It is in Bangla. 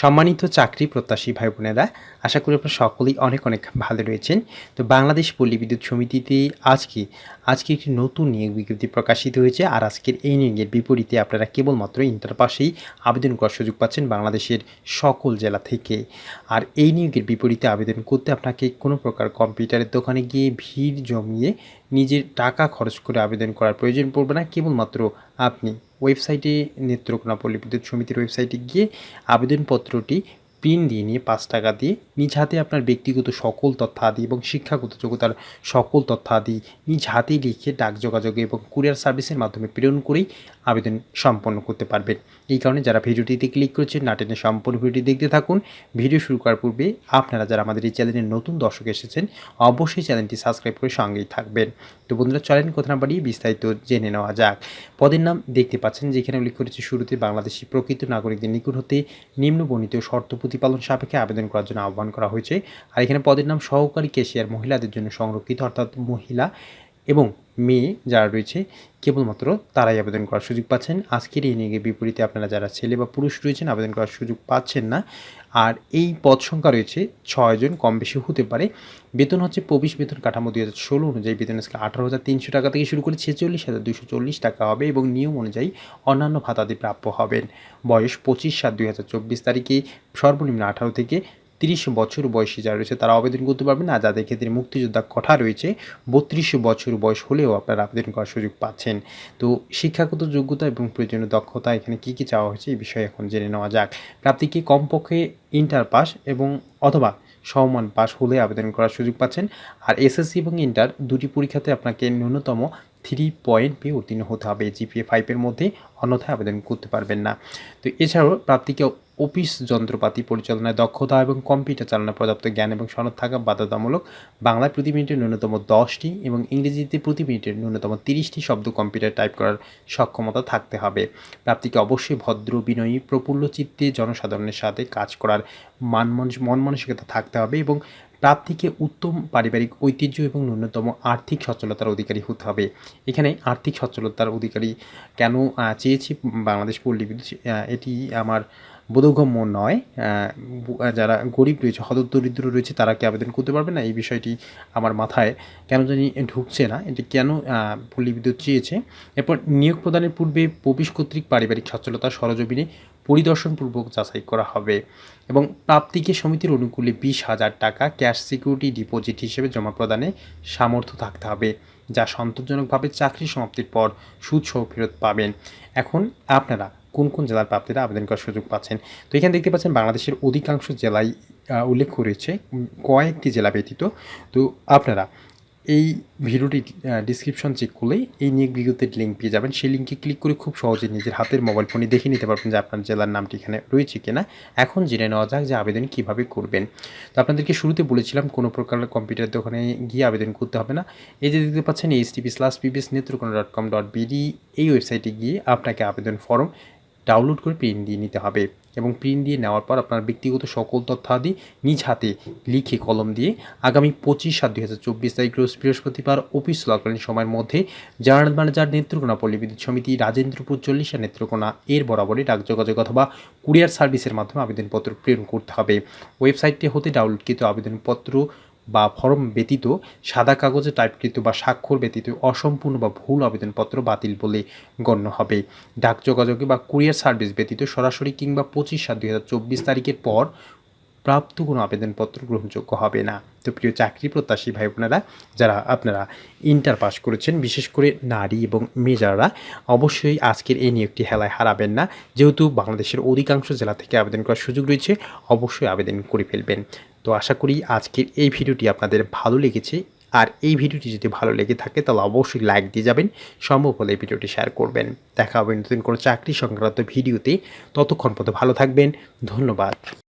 সম্মানিত চাকরি প্রত্যাশী ভাই বোনেরা আশা করি আপনারা সকলেই অনেক অনেক ভালো রয়েছেন। তো বাংলাদেশ পল্লী বিদ্যুৎ সমিতিতে আজকে আজকে একটি নতুন নিয়োগ বিজ্ঞপ্তি প্রকাশিত হয়েছে আর আজকের এই নিয়োগের বিপরীতে আপনারা কেবলমাত্র ইন্টার পাশেই আবেদন করার সুযোগ পাচ্ছেন বাংলাদেশের সকল জেলা থেকে। আর এই নিয়োগের বিপরীতে আবেদন করতে আপনাকে কোনো প্রকার কম্পিউটারের দোকানে গিয়ে ভিড় জমিয়ে নিজের টাকা খরচ করে আবেদন করার প্রয়োজন পড়বে না। কেবলমাত্র আপনি ওয়েবসাইটে নেত্রকোনা পল্লী বিদ্যুৎ সমিতির ওয়েবসাইটে গিয়ে আবেদনপত্রটি প্রিন্ট দিয়ে নিয়ে পাঁচ টাকা দিয়ে নিজ হাতে আপনার ব্যক্তিগত সকল তথ্যাদি এবং শিক্ষাগত যোগ্যতার সকল তথ্যাদি নিজ হাতেই লিখে ডাক যোগাযোগে এবং কুরিয়ার সার্ভিসের মাধ্যমে প্রেরণ করেই আবেদন সম্পন্ন করতে পারবেন এই কারণে যারা ভিডিওটিতে ক্লিক করেছেন নাটেনের সম্পূর্ণ ভিডিওটি দেখতে থাকুন। ভিডিও শুরু করার পূর্বে আপনারা যারা আমাদের এই চ্যানেলের নতুন দর্শক এসেছেন, অবশ্যই চ্যানেলটি সাবস্ক্রাইব করে সঙ্গেই থাকবেন। তো বন্ধুরা, চলেন কথা না বাড়িয়ে বিস্তারিত জেনে নেওয়া যাক। পদের নাম দেখতে পাচ্ছেন, যেখানে উল্লেখ করেছে, শুরুতে বাংলাদেশি প্রকৃত নাগরিকদের নিকট হতে নিম্নবর্ণিত শর্ত প্রতিপালন সাপেক্ষে আবেদন করার জন্য আহ্বান করা হয়েছে। আর এখানে পদের নাম সহকারী কেশিয়ার মহিলাদের জন্য সংরক্ষিত, অর্থাৎ মহিলা এবং মেয়ে যারা রয়েছে, কেবলমাত্র তারাই আবেদন করার সুযোগ পাচ্ছেন। আজকের এই নিয়োগের বিপরীতে আপনারা যারা ছেলে বা পুরুষ রয়েছেন, আবেদন করার সুযোগ পাচ্ছেন না। আর এই পদ সংখ্যা রয়েছে ছয়জন কম বেশি হতে পারে। বেতন হচ্ছে প্রবেশ বেতন কাঠামো দুই হাজার ষোলো অনুযায়ী বেতন স্কেল আঠারো হাজার তিনশো টাকা থেকে শুরু করে ছেচল্লিশ হাজার দুশো চল্লিশ টাকা হবে এবং নিয়ম অনুযায়ী অন্যান্য ভাতাদি প্রাপ্য হবেন। বয়স পঁচিশ সাত দুই হাজার চব্বিশ তারিখে সর্বনিম্ন আঠারো থেকে তিরিশ বছর বয়সী যারা রয়েছে, তারা আবেদন করতে পারবেন। আর যাদের ক্ষেত্রে মুক্তিযোদ্ধা কঠা রয়েছে, বত্রিশ বছর বয়স হলেও আপনারা আবেদন করার সুযোগ পাচ্ছেন। তো শিক্ষাগত যোগ্যতা এবং প্রয়োজনীয় দক্ষতা এখানে কী কী চাওয়া হয়েছে এই বিষয়ে এখন জেনে নেওয়া যাক। প্রাপ্তিকে কমপক্ষে ইন্টার পাস এবং অথবা সমমান পাস হলে আবেদন করার সুযোগ পাচ্ছেন। আর এসএসসি এবং ইন্টার দুটি পরীক্ষাতে আপনাকে ন্যূনতম থ্রি পয়েন্ট পেয়ে উত্তীর্ণ হতে হবে। জিপিএ ফাইভের মধ্যে অন্যথায় আবেদন করতে পারবেন না। তো এছাড়াও প্রাপ্তিকে অফিস যন্ত্রপাতি পরিচালনায় দক্ষতা এবং কম্পিউটার চালানোর পর্যাপ্ত জ্ঞান এবং সনদ থাকা বাধ্যতামূলক বাংলায় প্রতি মিনিটে ন্যূনতম দশটি এবং ইংরেজিতে প্রতি মিনিটে ন্যূনতম তিরিশটি শব্দ কম্পিউটার টাইপ করার সক্ষমতা থাকতে হবে। প্রাপ্তিকে অবশ্যই ভদ্র, বিনয়ী, প্রফুল্ল চিত্তে জনসাধারণের সাথে কাজ করার মান মন মানসিকতা থাকতে হবে এবং প্রাপ্তিকে উত্তম পারিবারিক ঐতিহ্য এবং ন্যূনতম আর্থিক সচ্ছলতার অধিকারী হতে হবে। এখানে আর্থিক সচ্ছলতার অধিকারী কেন চেয়েছি বাংলাদেশ পল্লী এটি আমার বোধগম্য নয়। যারা গরিব রয়েছে, হতদরিদ্র রয়েছে, তারা কি আবেদন করতে পারবে না? এই বিষয়টি আমার মাথায় কেন জানি ঢুকছে না। এটি কেন পল্লী বিদ্যুৎ চেয়েছে? এরপর, নিয়োগ প্রদানের পূর্বে প্রবেশ কর্তৃক পারিবারিক সচ্ছলতা সরজমিনে পরিদর্শনপূর্বক যাচাই করা হবে এবং প্রাপ্তিকে সমিতির অনুকূলে বিশ হাজার টাকা ক্যাশ সিকিউরিটি ডিপোজিট হিসেবে জমা প্রদানে সামর্থ্য থাকতে হবে, যা সন্তোষজনকভাবে চাকরি সমাপ্তির পর সুদসহ ফেরত পাবেন। এখন আপনারা কোন কোন জেলার প্রাপ্তিরা আবেদন করার সুযোগ পাচ্ছেন? তো এখানে দেখতে পাচ্ছেন বাংলাদেশের অধিকাংশ জেলায় উল্লেখ করেছে কয়েকটি জেলা ব্যতীত। তো আপনারা এই ভিডিওটি ডিসক্রিপশন চেক করলেই এই নিয়োগ বিজ্ঞপ্তির লিঙ্ক পেয়ে যাবেন। সেই লিঙ্কে ক্লিক করে খুব সহজে নিজের হাতের মোবাইল ফোনে দেখে নিতে পারবেন যে আপনার জেলার নামটি এখানে রয়েছে কিনা। এখন জেনে নেওয়া যাক যে আবেদন কীভাবে করবেন। তো আপনাদেরকে শুরুতে বলেছিলাম, কোনো প্রকার কম্পিউটার দোকানে গিয়ে আবেদন করতে হবে না। এই যে দেখতে পাচ্ছেন H TP slash PBS Netrokona dot com dot BD এই ওয়েবসাইটে গিয়ে আপনাকে আবেদন ফর্ম ডাউনলোড করে প্রিন্ট দিয়ে নিতে হবে এবং প্রিন্ট দিয়ে নেওয়ার পর আপনার ব্যক্তিগত সকল তথ্যাদি নিজ হাতে লিখে কলম দিয়ে আগামী পঁচিশ সাত দুই হাজার চব্বিশ তারিখ রোজ বৃহস্পতিবার অফিস চলাকালীন সময়ের মধ্যে জার্নাল ম্যানেজার নেত্রকোনা পল্লী বিদ্যুৎ সমিতি, রাজেন্দ্রপুর চল্লিশা নেত্রকোনা, এর বরাবরই ডাক যোগাযোগ অথবা কুরিয়ার সার্ভিসের মাধ্যমে আবেদনপত্র প্রেরণ করতে হবে। ওয়েবসাইটটি হতে ডাউনলোডকৃত আবেদনপত্র বা ফর্ম ব্যতীত সাদা কাগজে টাইপকৃত বা স্বাক্ষর ব্যতীত অসম্পূর্ণ বা ভুল আবেদনপত্র বাতিল বলে গণ্য হবে। ডাক যোগাযোগে বা কুরিয়ার সার্ভিস ব্যতীত সরাসরি কিংবা পঁচিশ সাত দুই হাজার চব্বিশ তারিখের পর প্রাপ্ত কোনো আবেদনপত্র গ্রহণযোগ্য হবে না। তো প্রিয় চাকরি প্রত্যাশী ভাই বোনেরা, যারা আপনারা ইন্টার পাস করেছেন, বিশেষ করে নারী এবং মেয়ে যারা অবশ্যই আজকের এই নিয়োগটি হেলায় হারাবেন না। যেহেতু বাংলাদেশের অধিকাংশ জেলা থেকে আবেদন করার সুযোগ রয়েছে, অবশ্যই আবেদন করে ফেলবেন। তো আশা করি আজকের এই ভিডিওটি আপনাদের ভালো লেগেছে। আর এই ভিডিওটি যদি ভালো লেগে থাকে, তাহলে অবশ্যই লাইক দিয়ে যাবেন, সম্ভব হলে এই ভিডিওটি শেয়ার করবেন। দেখা হবে নতুন কোনো চাকরি সংক্রান্ত ভিডিওতে। ততক্ষণ পর্যন্ত ভালো থাকবেন। ধন্যবাদ।